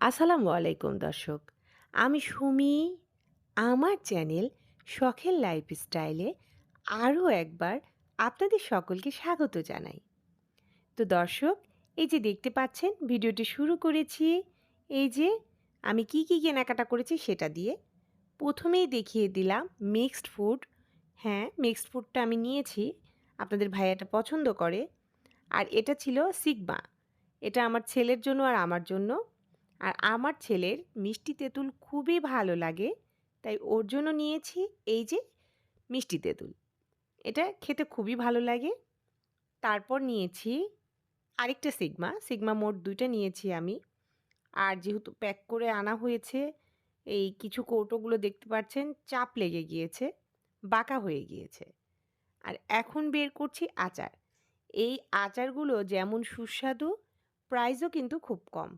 আসসালামু আলাইকুম দর্শক। আমি সুমি। আমার চ্যানেল শখের লাইফস্টাইলে আরও একবার আপনাদের সকলকে স্বাগত জানাই। তো দর্শক, এই যে দেখতে পাচ্ছেন, ভিডিওটি শুরু করেছি। এই যে আমি কি কি কেনাকাটা করেছি সেটা দিয়ে। প্রথমেই দেখিয়ে দিলাম মিক্সড ফুড। হ্যাঁ মিক্সড ফুডটা আমি নিয়েছি। আপনাদের ভাইয়াটা পছন্দ করে। আর এটা ছিল সিগমা। এটা আমার ছেলের জন্য আর আমার জন্য। আর আমার ছেলের মিষ্টি তেঁতুল খুবই ভালো লাগে, তাই ওর জন্য নিয়েছি এই যে মিষ্টি তেঁতুল। এটা খেতে খুবই ভালো লাগে। তারপর নিয়েছি আরেকটা সিগমা সিগমা মোট দুইটা নিয়েছি আমি। আর যেহেতু প্যাক করে আনা হয়েছে, এই কিছু কৌটোগুলো দেখতে পাচ্ছেন, চাপ লেগে গিয়েছে, বাঁকা হয়ে গিয়েছে। আর এখন বের করছি আচার। এই আচারগুলো যেমন সুস্বাদু প্রাইসও কিন্তু খুব কম।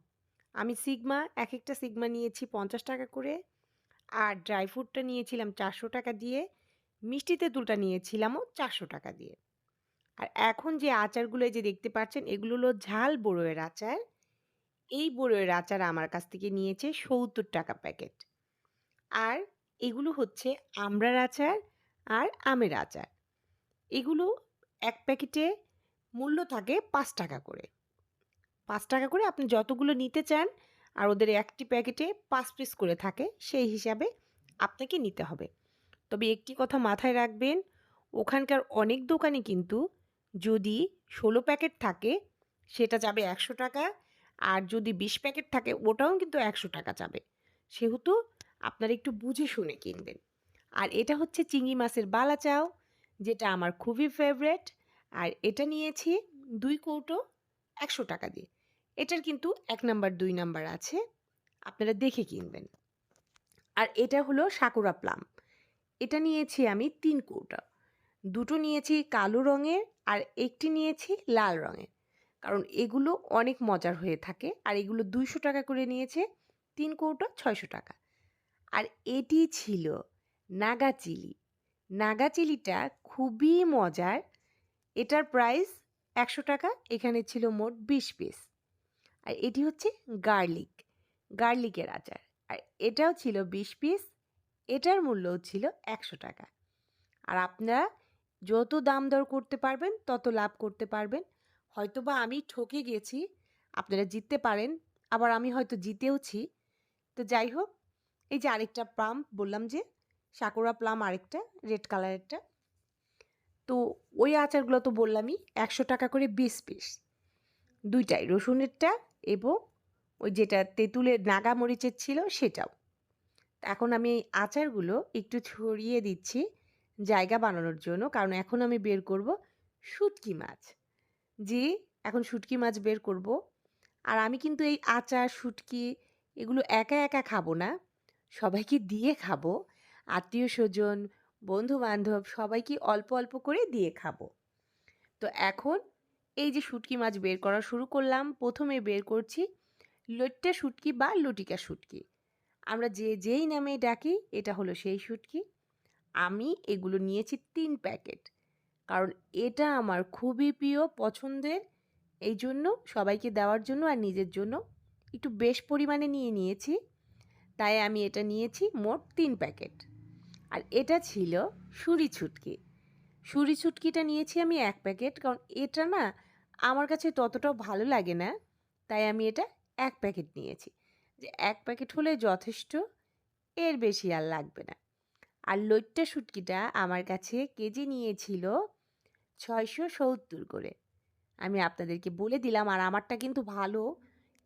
আমি সিগমা এক একটা সিগমা নিয়েছি পঞ্চাশ টাকা করে। আর ড্রাই ফ্রুটটা নিয়েছিলাম চারশো টাকা দিয়ে। মিষ্টি তেঁতুলটা নিয়েছিলামও চারশো টাকা দিয়ে। আর এখন যে আচারগুলো যে দেখতে পাচ্ছেন, এগুলো হলো ঝাল বড়োয়ের আচার। এই বড়োয়ের আচার আমার কাছ থেকে নিয়েছে সত্তর টাকা প্যাকেট। আর এগুলো হচ্ছে আমড়ার আচার আর আমের আচার। এগুলো এক প্যাকেটে মূল্য থাকে পাঁচ টাকা করে। পাঁচ টাকা করে আপনি যতগুলো নিতে চান আর ওদের একটি প্যাকেটে পাঁচ পিস করে থাকে, সেই হিসাবে আপনাকে নিতে হবে। তবে একটি কথা মাথায় রাখবেন, ওখানকার অনেক দোকানে কিন্তু যদি ষোলো প্যাকেট থাকে, সেটা যাবে একশো টাকা আর যদি বিশ প্যাকেট থাকে, ওটাও কিন্তু একশো টাকা যাবে। সেহেতু আপনারা একটু বুঝে শুনে কিনবেন। আর এটা হচ্ছে চিংড়ি মাছের বালা চাও যেটা আমার খুবই ফেভারেট আর এটা নিয়েছি দুই কৌটো একশো টাকা দিয়ে। এটার কিন্তু এক নাম্বার, দুই নাম্বার আছে। আপনারা দেখে কিনবেন। আর এটা হলো সাকুরা প্লাম এটা নিয়েছি আমি তিন কৌটা। দুটো নিয়েছি কালো রঙের আর একটি নিয়েছি লাল রঙের। কারণ এগুলো অনেক মজার হয়ে থাকে আর এগুলো দুইশো টাকা করে নিয়েছে, তিন কৌটো ছয়শো টাকা। আর এটি ছিল নাগা চিলি। নাগা চিলিটা খুবই মজার। এটার প্রাইস একশো টাকা, এখানে ছিল মোট বিশ পিস আর এটি হচ্ছে গার্লিক, গার্লিকের আচার। আর এটাও ছিল বিশ পিস, এটার মূল্যও ছিল একশো টাকা। আর আপনারা যত দাম দর করতে পারবেন, তত লাভ করতে পারবেন। হয়তোবা আমি ঠকে গেছি, আপনারা জিততে পারেন, আবার আমি হয়তো জিতেওছি। তো যাই হোক, এই যে আরেকটা প্লাম, বললাম যে সাকুরা প্লাম আরেকটা, রেড কালারেরটা। তো ওই আচারগুলো তো বললামই, একশো টাকা করে বিশ পিস। দুইটাই, রসুনেরটা এবং ওই যেটা তেঁতুলের নাগা মরিচের ছিল সেটাও। এখন আমি এই আচারগুলো একটু ছড়িয়ে দিচ্ছি জায়গা বানানোর জন্য, কারণ এখন আমি বের করব শুটকি মাছ। জি, এখন শুটকি মাছ বের করব। আর আমি কিন্তু এই আচার, শুটকি এগুলো একা একা খাব না, সবাইকে দিয়ে খাব। আত্মীয় স্বজন বন্ধু বান্ধব সবাইকে অল্প অল্প করে দিয়ে খাব। তো এখন এই যে শুটকি মাছ বের করা শুরু করলাম, প্রথমে বের করছি লইট্টা শুটকি বা লটিকা শুটকি। আমরা যে যেই নামে ডাকি, এটা হলো সেই শুটকি। আমি এগুলো নিয়েছি তিন প্যাকেট, কারণ এটা আমার খুবই প্রিয় পছন্দের। এই জন্য সবাইকে দেওয়ার জন্য আর নিজের জন্য একটু বেশ পরিমাণে নিয়ে নিয়েছি। তাই আমি এটা নিয়েছি মোট তিন প্যাকেট। আর এটা ছিল সুরি ছুটকি সুরি ছুটকিটা নিয়েছি আমি এক প্যাকেট, কারণ এটা না আমার কাছে ততটাও ভালো লাগে না, তাই আমি এটা এক প্যাকেট নিয়েছি। যে এক প্যাকেট হলে যথেষ্ট, এর বেশি আর লাগবে না। আর লইট্টা শুটকিটা আমার কাছে কেজি নিয়েছিল ছয়শো সত্তর করে। আমি আপনাদেরকে বলে দিলাম, আর আমারটা কিন্তু ভালো,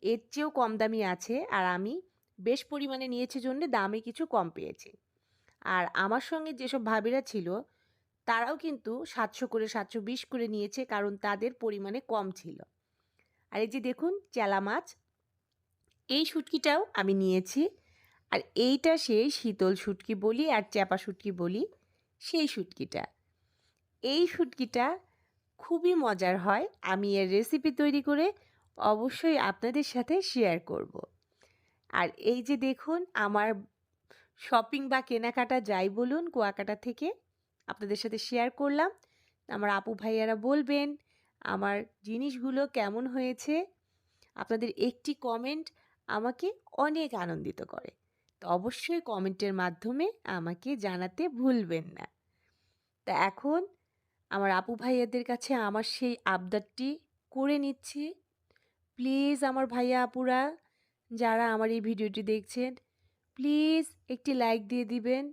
এর চেয়েও কম দামি আছে, আর আমি বেশ পরিমাণে নিয়েছি জন্য দামে কিছু কম পেয়েছি। আর আমার সঙ্গে যেসব ভাবিরা ছিল তারাও কিন্তু সাতশো করে, সাতশো বিশ করে নিয়েছে কারণ তাদের পরিমাণে কম ছিল। আর এই যে দেখুন, চেলা মাছ, এই শুটকিটাও আমি নিয়েছি। আর এইটা সেই শীতল শুটকি বলি আর চ্যাপা শুটকি বলি, সেই শুটকিটা। এই শুটকিটা খুবই মজার হয়, আমি এর রেসিপি তৈরি করে অবশ্যই আপনাদের সাথে শেয়ার করব। আর এই যে দেখুন, আমার শপিং বা কেনাকাটা যাই বলুন, কুয়াকাটা থেকে আপনাদের সাথে শেয়ার করলাম। আমার আপু ভাইয়ারা বলবেন, আমার জিনিসগুলো কেমন হয়েছে? আপনাদের একটি কমেন্ট আমাকে অনেক আনন্দিত করে। তো অবশ্যই কমেন্টের মাধ্যমে আমাকে জানাতে ভুলবেন না। তা এখন আমার আপু ভাইয়াদের কাছে আমার সেই আবদারটি করে নিচ্ছি। প্লিজ আমার ভাইয়া আপুরা, যারা আমার এই ভিডিওটি দেখছেন প্লিজ একটি লাইক দিয়ে দিবেন।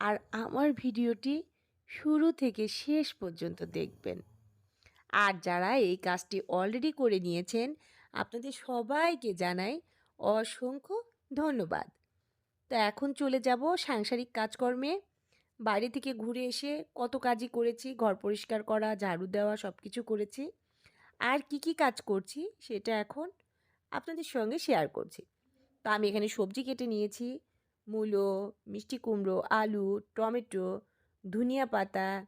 আর আমার ভিডিওটি শুরু থেকে শেষ পর্যন্ত দেখবেন। আর যারা এই কাজটি অলরেডি করে নিয়েছেন, আপনাদের সবাইকে জানাই অসংখ্য ধন্যবাদ। তো এখন চলে যাব সাংসারিক কাজকর্মে। বাইরে থেকে ঘুরে এসে কত কাজই করেছি, ঘর পরিষ্কার করা, ঝাড়ু দেওয়া সব কিছু করেছি। আর কি কি কাজ করছি সেটা এখন আপনাদের সঙ্গে শেয়ার করছি। তো আমি এখানে সবজি কেটে নিয়েছি, মূলো, মিষ্টি কুমড়ো, আলু, টমেটো ধনিয়া পাতা,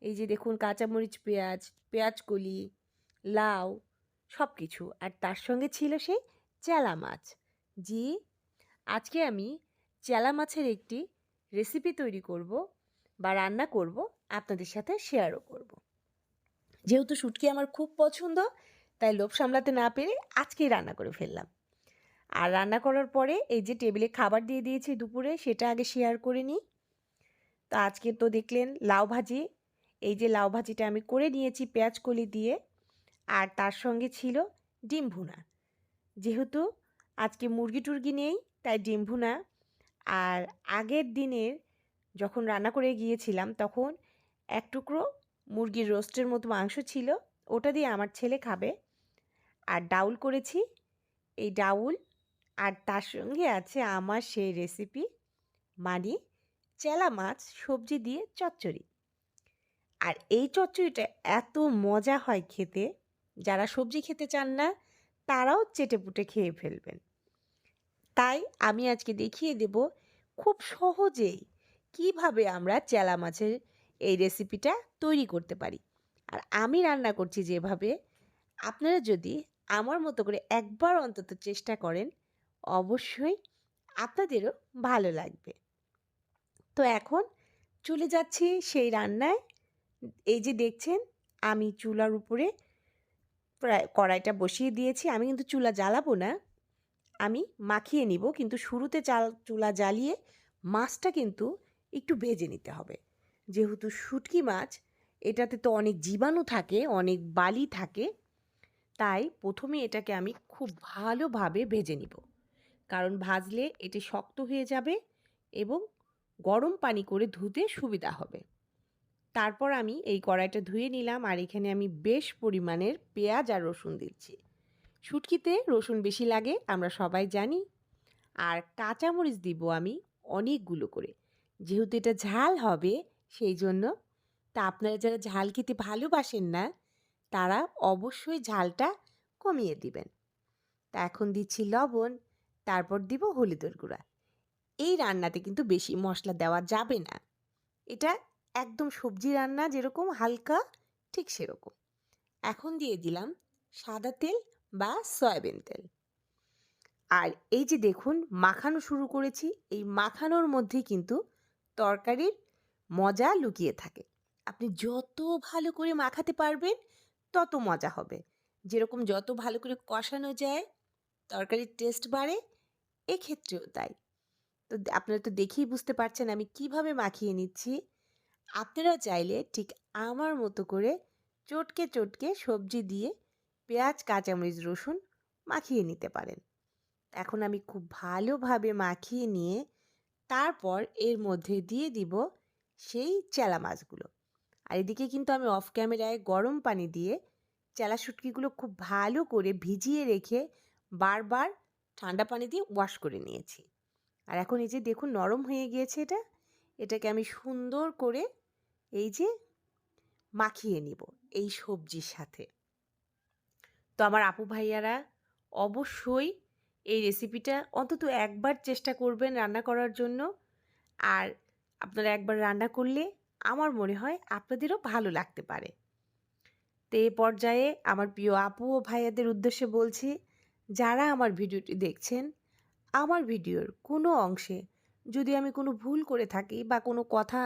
এই যে দেখুন কাঁচামরিচ, পেঁয়াজ পেঁয়াজ কলি লাউ সব কিছু আর তার সঙ্গে ছিল সেই চেলা মাছ। জি, আজকে আমি চেলা মাছের একটি রেসিপি তৈরি করব বা রান্না করব, আপনাদের সাথে শেয়ারও করব। যেহেতু শুটকি আমার খুব পছন্দ, তাই লোভ সামলাতে না পেরে আজকেই রান্না করে ফেললাম। আর রান্না করার পরে এই যে টেবিলে খাবার দিয়ে দিয়েছি দুপুরে, সেটা আগে শেয়ার করে নিই। তো আজকে তো দেখলেন লাউ ভাজি। এই যে লাউ ভাজিটা আমি করে নিয়েছি পেঁয়াজ কলি দিয়ে, আর তার সঙ্গে ছিল ডিম ভুনা। যেহেতু আজকে মুরগি টুরগি নেই, তাই ডিম ভুনা। আর আগের দিনের যখন রান্না করে গিয়েছিলাম, তখন এক টুকরো মুরগির রোস্টের মতো মাংস ছিল, ওটা দিয়ে আমার ছেলে খাবে। আর ডাউল করেছি, এই ডাউল আর তার সঙ্গে আছে আমার সেই রেসিপি মানে চেলা মাছ, সবজি দিয়ে চচ্চড়ি। আর এই চচ্চড়িটা এত মজা হয় খেতে, যারা সবজি খেতে চান না, তারাও চেটেপুটে খেয়ে ফেলবেন। তাই আমি আজকে দেখিয়ে দেব খুব সহজেই কীভাবে আমরা চেলা মাছের এই রেসিপিটা তৈরি করতে পারি। আর আমি রান্না করছি যেভাবে, আপনারা যদি আমার মতো করে একবার অন্তত চেষ্টা করেন, অবশ্যই আপনাদেরও ভালো লাগবে। তো এখন চলে যাচ্ছি সেই রান্নায়। এই যে দেখছেন, আমি চুলার উপরে প্রায় কড়াইটা বসিয়ে দিয়েছি। আমি কিন্তু চুলা জ্বালাবো না, আমি মাখিয়ে নিব। কিন্তু শুরুতে চাল, চুলা জ্বালিয়ে মাছটা কিন্তু একটু ভেজে নিতে হবে। যেহেতু শুটকি মাছ, এটাতে তো অনেক জীবাণু থাকে, অনেক বালি থাকে, তাই প্রথমে এটাকে আমি খুব ভালোভাবে ভেজে নিব। কারণ ভাজলে এটি শক্ত হয়ে যাবে এবং গরম পানি করে ধুতে সুবিধা হবে। তারপর আমি এই কড়াইটা ধুয়ে নিলাম আর এখানে আমি বেশ পরিমাণের পেঁয়াজ আর রসুন দিচ্ছি। শুটকিতে রসুন বেশি লাগে, আমরা সবাই জানি। আর কাঁচামরিচ দিব আমি অনেকগুলো করে। যেহেতু এটা ঝাল হবে, সেই জন্য তা আপনারা যারা ঝাল খেতে ভালোবাসেন না, তারা অবশ্যই ঝালটা কমিয়ে দিবেন। তা এখন দিচ্ছি লবণ, তারপর দিব হলুদের গুঁড়া। এই রান্নাতে কিন্তু বেশি মশলা দেওয়া যাবে না। এটা একদম সবজি রান্না যেরকম হালকা, ঠিক সেরকম। এখন দিয়ে দিলাম সাদা তেল বা সয়াবিন তেল। আর এই যে দেখুন, মাখানো শুরু করেছি। এই মাখানোর মধ্যেই কিন্তু তরকারির মজা লুকিয়ে থাকে। আপনি যত ভালো করে মাখাতে পারবেন, তত মজা হবে। যেরকম যত ভালো করে কষানো যায়, তরকারির টেস্ট বাড়ে, এক্ষেত্রেও তাই। তো আপনারা তো দেখেই বুঝতে পারছেন আমি কীভাবে মাখিয়ে নিচ্ছি। আপনারাও চাইলে ঠিক আমার মতো করে চটকে চটকে সবজি দিয়ে পেঁয়াজ, কাঁচামরিচ, রসুন মাখিয়ে নিতে পারেন। এখন আমি খুব ভালোভাবে মাখিয়ে নিয়ে তারপর এর মধ্যে দিয়ে দিব সেই চেলা মাছগুলো। আর এদিকে কিন্তু আমি অফ ক্যামেরায় গরম পানি দিয়ে চেলা শুটকিগুলো খুব ভালো করে ভিজিয়ে রেখে বারবার ঠান্ডা পানি দিয়ে ওয়াশ করে নিয়েছি। আর এখন এই যে দেখুন নরম হয়ে গিয়েছে এটা, এটাকে আমি সুন্দর করে এই যে মাখিয়ে নিব এই সবজির সাথে। তো আমার আপু ভাইয়ারা অবশ্যই এই রেসিপিটা অন্তত একবার চেষ্টা করবেন রান্না করার জন্য। আর আপনারা একবার রান্না করলে আমার মনে হয় আপনাদেরও ভালো লাগতে পারে। তো এই পর্যায়ে আমার প্রিয় আপু ও ভাইয়াদের উদ্দেশ্যে বলছি, যারা আমার ভিডিওটি দেখছেন আমার ভিডিওর কোনো অংশে যদি আমি কোনো ভুল করে থাকি বা কোনো কথা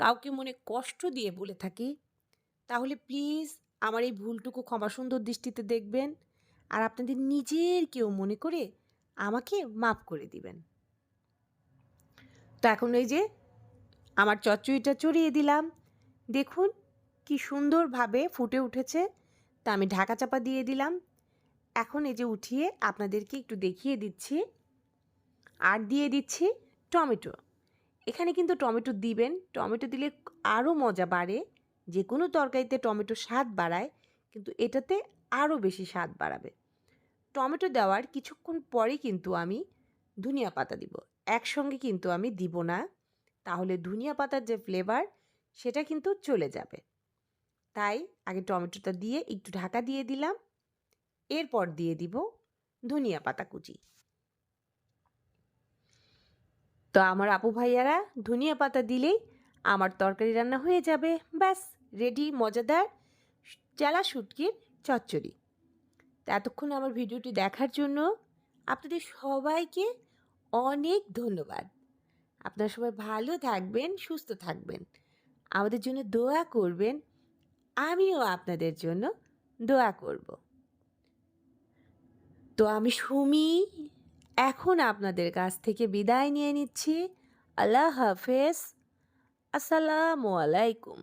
কাউকে মনে কষ্ট দিয়ে বলে থাকি, তাহলে প্লিজ আমার এই ভুলটুকু ক্ষমা সুন্দর দৃষ্টিতে দেখবেন আর আপনাদের নিজের কেউ মনে করে আমাকে মাফ করে দিবেন। তো এখন এই যে আমার চচ্চড়িটা চড়িয়ে দিলাম। দেখুন কি সুন্দরভাবে ফুটে উঠেছে। তা আমি ঢাকা চাপা দিয়ে দিলাম। এখন এই যে উঠিয়ে আপনাদেরকে একটু দেখিয়ে দিচ্ছি। আর দিয়ে দিচ্ছি টমেটো। এখানে কিন্তু টমেটো দিবেন। টমেটো দিলে আরও মজা বাড়ে। যে কোনো তরকারিতে টমেটো স্বাদ বাড়ায়, কিন্তু এটাতে আরও বেশি স্বাদ বাড়াবে। টমেটো দেওয়ার কিছুক্ষণ পরে কিন্তু আমি ধনিয়া পাতা দিব। একসঙ্গে কিন্তু আমি দিব না। তাহলে ধনিয়া পাতার যে ফ্লেভার সেটা কিন্তু চলে যাবে। তাই আগে টমেটোটা দিয়ে একটু ঢাকা দিয়ে দিলাম। এরপর দিয়ে দিব ধনিয়া পাতা কুচি। তো আমার আপু ভাইয়ারা ধনিয়া পাতা দিলেই আমার তরকারি রান্না হয়ে যাবে। ব্যাস রেডি মজাদার চেলা শুটকির চচ্চড়ি। তো এতক্ষণ আমার ভিডিওটি দেখার জন্য আপনাদের সবাইকে অনেক ধন্যবাদ। আপনারা সবাই ভালো থাকবেন, সুস্থ থাকবেন। আমাদের জন্য দোয়া করবেন, আমিও আপনাদের জন্য দোয়া করব। তো আমি সুমি এখন আপনাদের কাছ থেকে বিদায় নিয়ে নিচ্ছি। আল্লাহ হাফেজ। আসসালামু আলাইকুম।